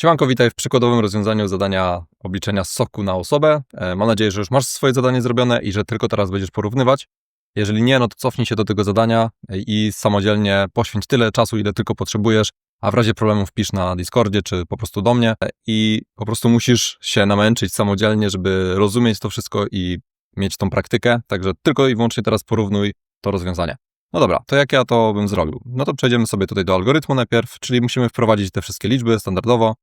Siemanko, witaj w przykładowym rozwiązaniu zadania obliczenia soku na osobę. E, Mam nadzieję, że już masz swoje zadanie zrobione i że tylko teraz będziesz porównywać. Jeżeli nie, no to cofnij się do tego zadania i samodzielnie poświęć tyle czasu, ile tylko potrzebujesz, a w razie problemu wpisz na Discordzie czy po prostu do mnie i po prostu musisz się namęczyć samodzielnie, żeby rozumieć to wszystko i mieć tą praktykę. Także tylko i wyłącznie teraz porównuj to rozwiązanie. No dobra, to jak ja to bym zrobił? No to przejdziemy sobie tutaj do algorytmu najpierw, czyli musimy wprowadzić te wszystkie liczby standardowo, e,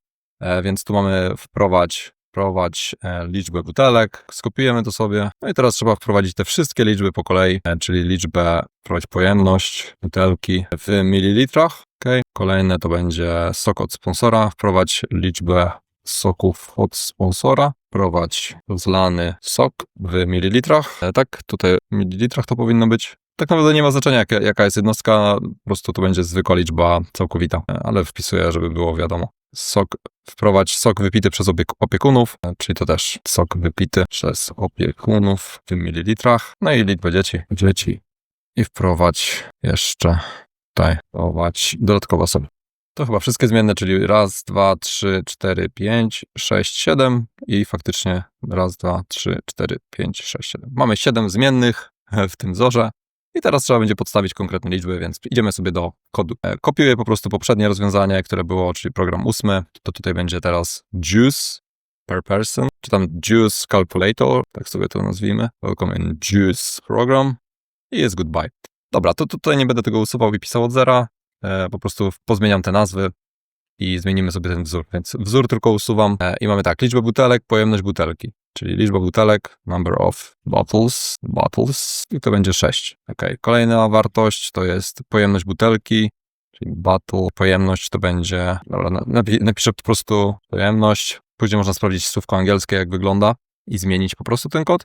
więc tu mamy wprowadź, wprowadź e, liczbę butelek, skopiujemy to sobie, no i teraz trzeba wprowadzić te wszystkie liczby po kolei, e, czyli liczbę, wprowadź pojemność butelki w mililitrach, ok. Kolejne to będzie sok od sponsora, wprowadź liczbę soków od sponsora, wprowadź rozlany sok w mililitrach, e, tak, tutaj w mililitrach to powinno być, tak naprawdę nie ma znaczenia, jaka, jaka jest jednostka, po prostu to będzie zwykła liczba całkowita, ale wpisuję, żeby było wiadomo. Sok, wprowadź sok wypity przez opiek opiekunów, czyli to też sok wypity przez opiekunów w mililitrach. No i liczbę dzieci, dzieci. I wprowadź jeszcze tutaj, wprowadź dodatkowe osoby. To chyba wszystkie zmienne, czyli raz, dwa, trzy, cztery, pięć, sześć, siedem i faktycznie raz, dwa, trzy, cztery, pięć, sześć, siedem. Mamy siedem zmiennych w tym wzorze. I teraz trzeba będzie podstawić konkretne liczby, więc idziemy sobie do kodu. E, Kopiuję po prostu poprzednie rozwiązanie, które było, czyli program ósmy. To tutaj będzie teraz juice per person, czy tam juice calculator, tak sobie to nazwijmy. Welcome in juice program i jest goodbye. Dobra, to tutaj nie będę tego usuwał i pisał od zera. E, po prostu pozmieniam te nazwy i zmienimy sobie ten wzór. Więc wzór tylko usuwam e, i mamy tak, liczbę butelek, pojemność butelki czyli liczba butelek, number of bottles, bottles i to będzie 6. Ok, kolejna wartość to jest pojemność butelki, czyli bottle, pojemność to będzie, dobra, napi- napiszę po prostu pojemność, później można sprawdzić słówko angielskie jak wygląda i zmienić po prostu ten kod.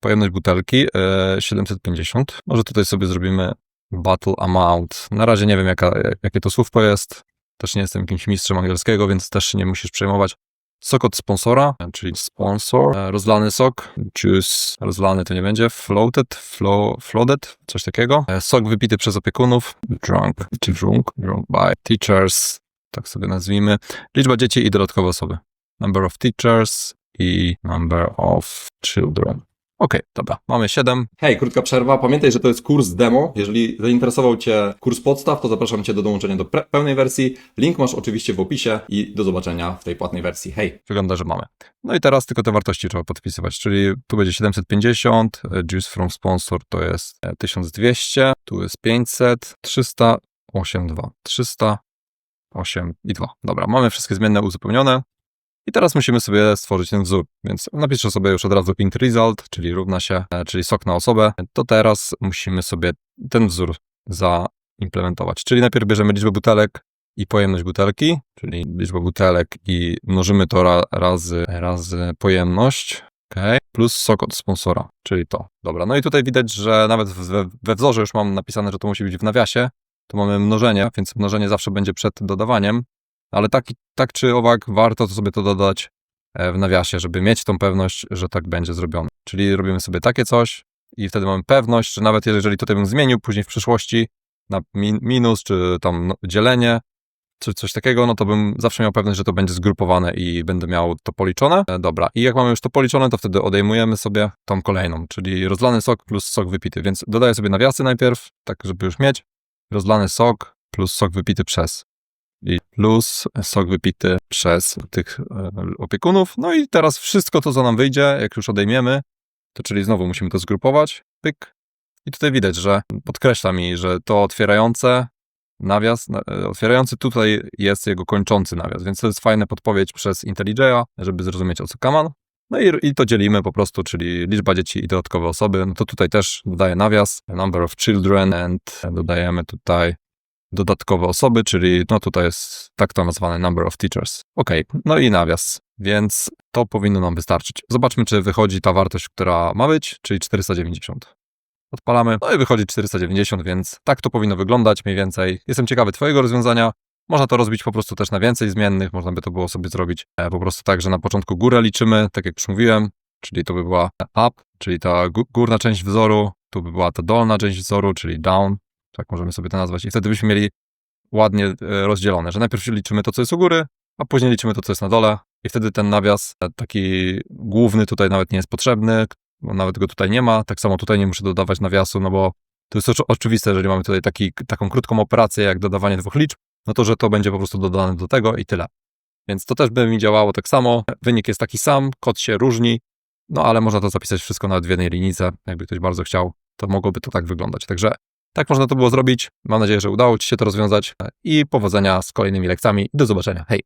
Pojemność butelki e, 750, może tutaj sobie zrobimy bottle amount, na razie nie wiem jaka, jakie to słówko jest, też nie jestem jakimś mistrzem angielskiego, więc też się nie musisz przejmować. Sok od sponsora, czyli sponsor, e, rozlany sok, juice, rozlany to nie będzie, floated, flow, flooded, coś takiego. E, Sok wypity przez opiekunów, drunk, czy drunk, drunk by teachers, tak sobie nazwijmy. Liczba dzieci i dodatkowe osoby. Number of teachers i number of children. Okej, dobra, mamy 7. Hej, krótka przerwa. Pamiętaj, że to jest kurs demo. Jeżeli zainteresował Cię kurs podstaw, to zapraszam Cię do dołączenia do pełnej wersji. Link masz oczywiście w opisie i do zobaczenia w tej płatnej wersji. Hej, wygląda, że mamy. No i teraz tylko te wartości trzeba podpisywać, czyli tu będzie 750, e, Juice from Sponsor to jest e, 1200, tu jest 500, 300, 8, 2, 300, 8 i 2. Dobra, mamy wszystkie zmienne uzupełnione. I teraz musimy sobie stworzyć ten wzór, więc napiszę sobie już od razu int result, czyli równa się, e, czyli sok na osobę. To teraz musimy sobie ten wzór zaimplementować. Czyli najpierw bierzemy liczbę butelek i pojemność butelki, czyli liczbę butelek i mnożymy to ra, razy, razy pojemność, okay. plus sok od sponsora, czyli to. Dobra, no i tutaj widać, że nawet we, we wzorze już mam napisane, że to musi być w nawiasie. Tu mamy mnożenie, więc mnożenie zawsze będzie przed dodawaniem, ale tak, tak czy owak warto to sobie to dodać e, w nawiasie, żeby mieć tą pewność, że tak będzie zrobione. Czyli robimy sobie takie coś i wtedy mamy pewność, że nawet jeżeli tutaj bym zmienił później w przyszłości na min, minus, czy tam no, dzielenie, czy coś takiego, no to bym zawsze miał pewność, że to będzie zgrupowane i będę miał to policzone. E, Dobra, i jak mamy już to policzone, to wtedy odejmujemy sobie tą kolejną, czyli rozlany sok plus sok wypity, więc dodaję sobie nawiasy najpierw, tak żeby już mieć. Rozlany sok plus sok wypity przez plus sok wypity przez tych e, opiekunów. No i teraz wszystko to, co nam wyjdzie, jak już odejmiemy, to czyli znowu musimy to zgrupować, pyk. I tutaj widać, że podkreśla mi, że to otwierające nawias, na- e, otwierający tutaj jest jego kończący nawias, więc to jest fajna podpowiedź przez IntelliJ'a, żeby zrozumieć o co kaman. No i, i to dzielimy po prostu, czyli liczba dzieci i dodatkowe osoby. No to tutaj też dodaję nawias, number of children and dodajemy tutaj dodatkowe osoby, czyli no tutaj jest tak to nazwane number of teachers. Ok, no i nawias, więc to powinno nam wystarczyć. Zobaczmy, czy wychodzi ta wartość, która ma być, czyli 490. Odpalamy, no i wychodzi 490, więc tak to powinno wyglądać mniej więcej. Jestem ciekawy Twojego rozwiązania. Można to rozbić po prostu też na więcej zmiennych, można by to było sobie zrobić e, po prostu tak, że na początku górę liczymy, tak jak już mówiłem, czyli to by była up, czyli ta gó- górna część wzoru, tu by była ta dolna część wzoru, czyli down, tak możemy sobie to nazwać. I wtedy byśmy mieli ładnie e, rozdzielone, że najpierw liczymy to, co jest u góry, a później liczymy to, co jest na dole i wtedy ten nawias e, taki główny tutaj nawet nie jest potrzebny, bo nawet go tutaj nie ma. Tak samo tutaj nie muszę dodawać nawiasu, no bo to jest ocz- oczywiste, jeżeli mamy tutaj taki, taką krótką operację jak dodawanie dwóch liczb, no to że to będzie po prostu dodane do tego i tyle. Więc to też by mi działało tak samo. Wynik jest taki sam, kod się różni, no ale można to zapisać wszystko nawet w jednej linijce. Jakby ktoś bardzo chciał, to mogłoby to tak wyglądać. Także tak można to było zrobić. Mam nadzieję, że udało Ci się to rozwiązać i powodzenia z kolejnymi lekcjami. Do zobaczenia. Hej!